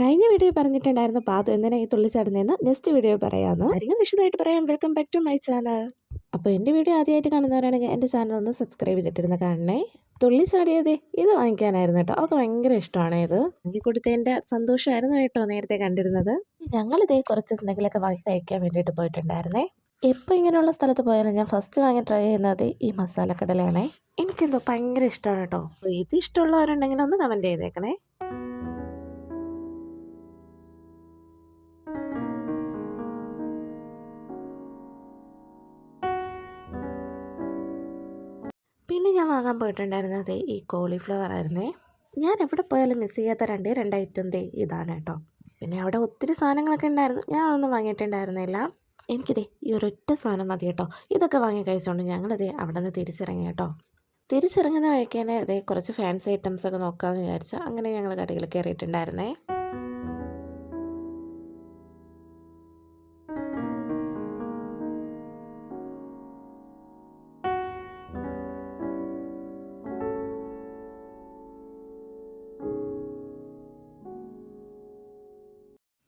കഴിഞ്ഞ വീഡിയോ പറഞ്ഞിട്ടുണ്ടായിരുന്നു പാതു എന്തിനാ ഈ തുള്ളിച്ചാടുന്നതെന്ന് നെക്സ്റ്റ് വീഡിയോ പറയാമെന്ന് കാര്യങ്ങൾ വിശദമായിട്ട് പറയാം. Welcome back to my channel അപ്പോൾ എന്റെ വീഡിയോ ആദ്യമായിട്ട് കാണുന്നവരാണെങ്കിൽ എന്റെ ചാനൽ ഒന്ന് സബ്സ്ക്രൈബ് ചെയ്തിട്ടിരുന്ന കാണണേ. തുള്ളിച്ചാടിയതേ ഇത് വാങ്ങിക്കാനായിരുന്നു കേട്ടോ. അവൾക്ക് ഭയങ്കര ഇഷ്ടമാണ് ഇത്. വാങ്ങി കൊടുത്തതിന്റെ സന്തോഷമായിരുന്നു കേട്ടോ നേരത്തെ കണ്ടിരുന്നത്. ഞങ്ങളിതേ കുറച്ച് എന്തെങ്കിലുമൊക്കെ വാങ്ങി കഴിക്കാൻ വേണ്ടിയിട്ട് പോയിട്ടുണ്ടായിരുന്നേ. എപ്പോൾ ഇങ്ങനെയുള്ള സ്ഥലത്ത് പോയാലും ഞാൻ ഫസ്റ്റ് വാങ്ങി ട്രൈ ചെയ്യുന്നത് ഈ മസാലക്കടലയാണേ. എനിക്കെന്തോ ഭയങ്കര ഇഷ്ടമാണ് കേട്ടോ. ഇത് ഇഷ്ടമുള്ളവരുണ്ടെങ്കിൽ ഒന്ന് കമന്റ് ചെയ്തേക്കണേ. പിന്നെ ഞാൻ വാങ്ങാൻ പോയിട്ടുണ്ടായിരുന്നത് ഈ കോളിഫ്ലവർ ആയിരുന്നേ. ഞാൻ എവിടെ പോയാലും മിസ് ചെയ്യാത്ത രണ്ടേ രണ്ട് ഐറ്റം ഇതാണ് കേട്ടോ. പിന്നെ അവിടെ ഒത്തിരി സാധനങ്ങളൊക്കെ ഉണ്ടായിരുന്നു. ഞാൻ അതൊന്നും വാങ്ങിയിട്ടുണ്ടായിരുന്നില്ല. എനിക്കിതേ ഈ ഒരൊറ്റ സാധനം മതി കേട്ടോ. ഇതൊക്കെ വാങ്ങി കഴിച്ചുകൊണ്ട് ഞങ്ങളിതേ അവിടെ നിന്ന് തിരിച്ചിറങ്ങി കേട്ടോ. തിരിച്ചിറങ്ങുന്ന വഴിക്ക് തന്നെ ഇതേ കുറച്ച് ഫാൻസി ഐറ്റംസ് ഒക്കെ നോക്കാമെന്ന് വിചാരിച്ചു അങ്ങനെ ഞങ്ങൾ കടയിൽ കയറിയിട്ടുണ്ടായിരുന്നേ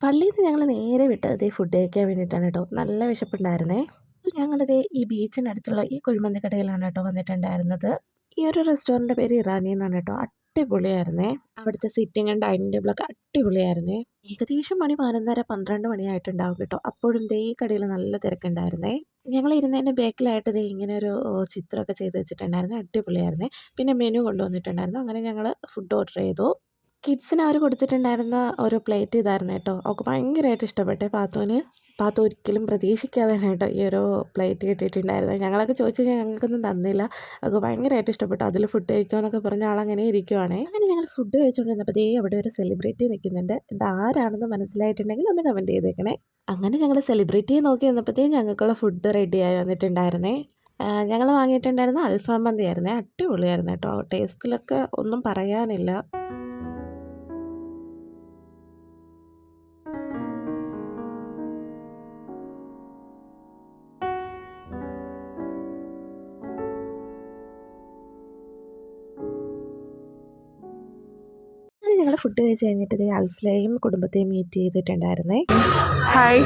പള്ളിയിൽ നിന്ന് ഞങ്ങൾ നേരെ വിട്ടത് ഫുഡ് കഴിക്കാൻ വേണ്ടിയിട്ടാണ് കേട്ടോ. നല്ല വിശപ്പുണ്ടായിരുന്നേ. ഞങ്ങളിത് ഈ ബീച്ചിനടുത്തുള്ള ഈ കുഴിമന്തി കടയിലാണ് കേട്ടോ വന്നിട്ടുണ്ടായിരുന്നത്. ഈ ഒരു റെസ്റ്റോറന്റിന്റെ പേര് ഇറാനി എന്നാണ് കേട്ടോ. അടിപൊളിയായിരുന്നേ. അവിടുത്തെ സിറ്റിംഗ് ആൻഡ് ഡൈനിങ് ടേബിളൊക്കെ അടിപൊളിയായിരുന്നേ. ഏകദേശം മണി പതിനൊന്നര പന്ത്രണ്ട് മണിയായിട്ടുണ്ടാവും കേട്ടോ. അപ്പോഴും ദേ ഈ കടയിൽ നല്ല തിരക്കുണ്ടായിരുന്നേ. ഞങ്ങൾ ഇരുന്നതിന്റെ ബാക്കിലായിട്ട് ദേ ഇങ്ങനെ ഒരു ചിത്രമൊക്കെ ചെയ്ത് വെച്ചിട്ടുണ്ടായിരുന്നു. അടിപൊളിയായിരുന്നേ. പിന്നെ മെനു കൊണ്ടുവന്നിട്ടുണ്ടായിരുന്നു. അങ്ങനെ ഞങ്ങൾ ഫുഡ് ഓർഡർ ചെയ്തു. കിഡ്സിന് അവർ കൊടുത്തിട്ടുണ്ടായിരുന്ന ഒരു പ്ലേറ്റ് ഇതായിരുന്നു കേട്ടോ. അവൾക്ക് ഭയങ്കരമായിട്ട് ഇഷ്ടപ്പെട്ടെ പാത്തുവിന്. പാത്തു ഒരിക്കലും പ്രതീക്ഷിക്കാതെയാണ് കേട്ടോ ഈ ഒരു പ്ലേറ്റ് കിട്ടിയിട്ടുണ്ടായിരുന്നത്. ഞങ്ങളൊക്കെ ചോദിച്ചു ഞങ്ങൾക്കൊന്നും തന്നില്ല. അത് ഭയങ്കരമായിട്ട് ഇഷ്ടപ്പെട്ടു. അതിൽ ഫുഡ് കഴിക്കുമെന്നൊക്കെ പറഞ്ഞ ആളങ്ങനെ ഇരിക്കുവാണേ. അങ്ങനെ ഞങ്ങൾ ഫുഡ് കഴിച്ചുകൊണ്ടിരുന്നപ്പോൾ ദേ അവിടെ ഒരു സെലിബ്രിറ്റി നിൽക്കുന്നുണ്ട് ഇത് ആരാണെന്ന് മനസ്സിലായിട്ടുണ്ടെങ്കിൽ ഒന്ന് കമന്റ് ചെയ്തേക്കണേ. അങ്ങനെ ഞങ്ങൾ സെലിബ്രിറ്റിയെ നോക്കി വന്നപ്പോഴത്തേ ഞങ്ങൾക്കുള്ള ഫുഡ് റെഡിയായി വന്നിട്ടുണ്ടായിരുന്നേ. ഞങ്ങൾ വാങ്ങിയിട്ടുണ്ടായിരുന്ന അൽഫാം മന്തി ആയിരുന്നേ അടിപൊളിയായിരുന്നു കേട്ടോ. ടേസ്റ്റിലൊക്കെ ഒന്നും പറയാനില്ല. ഞങ്ങൾ ഫുഡ് കഴിച്ച് കഴിഞ്ഞിട്ട് ഇതേ അൽഫിലെയും കുടുംബത്തെയും മീറ്റ് ചെയ്തിട്ടുണ്ടായിരുന്നേ. ഹായ്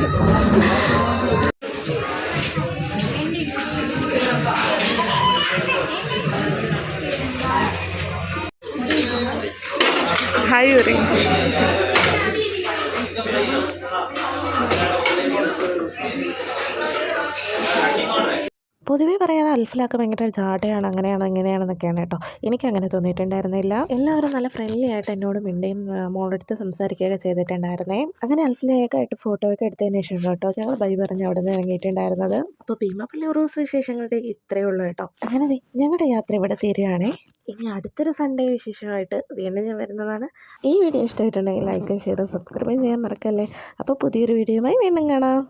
ഹായ് യൂറി പൊതുവേ പറയാൻ അൽഫിലൊക്കെ ഭയങ്കര ജാടയാണ് അങ്ങനെയാണ് ഇങ്ങനെയാണെന്നൊക്കെയാണ് കേട്ടോ. എനിക്ക് അങ്ങനെ തോന്നിയിട്ടുണ്ടായിരുന്നില്ല. എല്ലാവരും നല്ല ഫ്രണ്ട്ലി ആയിട്ട് എന്നോട് മിണ്ടയും മോളെടുത്ത് സംസാരിക്കുകയൊക്കെ ചെയ്തിട്ടുണ്ടായിരുന്നേ. അങ്ങനെ അൽഫിലയൊക്കെ ആയിട്ട് ഫോട്ടോ ഒക്കെ എടുത്തതിന് ശേഷം കേട്ടോ ഞങ്ങൾ ബൈ പറഞ്ഞ് അവിടെ നിന്ന് ഇറങ്ങിയിട്ടുണ്ടായിരുന്നത്. അപ്പോൾ ഭീമപ്പള്ളി ഉറൂസ് വിശേഷങ്ങളുടെ ഇത്രയേ ഉള്ളൂ കേട്ടോ. അങ്ങനെ ഞങ്ങളുടെ യാത്ര ഇവിടെ തീരുകയാണേ. ഇനി അടുത്തൊരു സൺഡേ വിശേഷമായിട്ട് വീണ്ടും ഞാൻ വരുന്നതാണ്. ഈ വീഡിയോ ഇഷ്ടമായിട്ടുണ്ടെങ്കിൽ ലൈക്കും ഷെയറും സബ്സ്ക്രൈബും ചെയ്യാൻ മറക്കല്ലേ? അപ്പോൾ പുതിയൊരു വീഡിയോയുമായി വീണ്ടും കാണാം.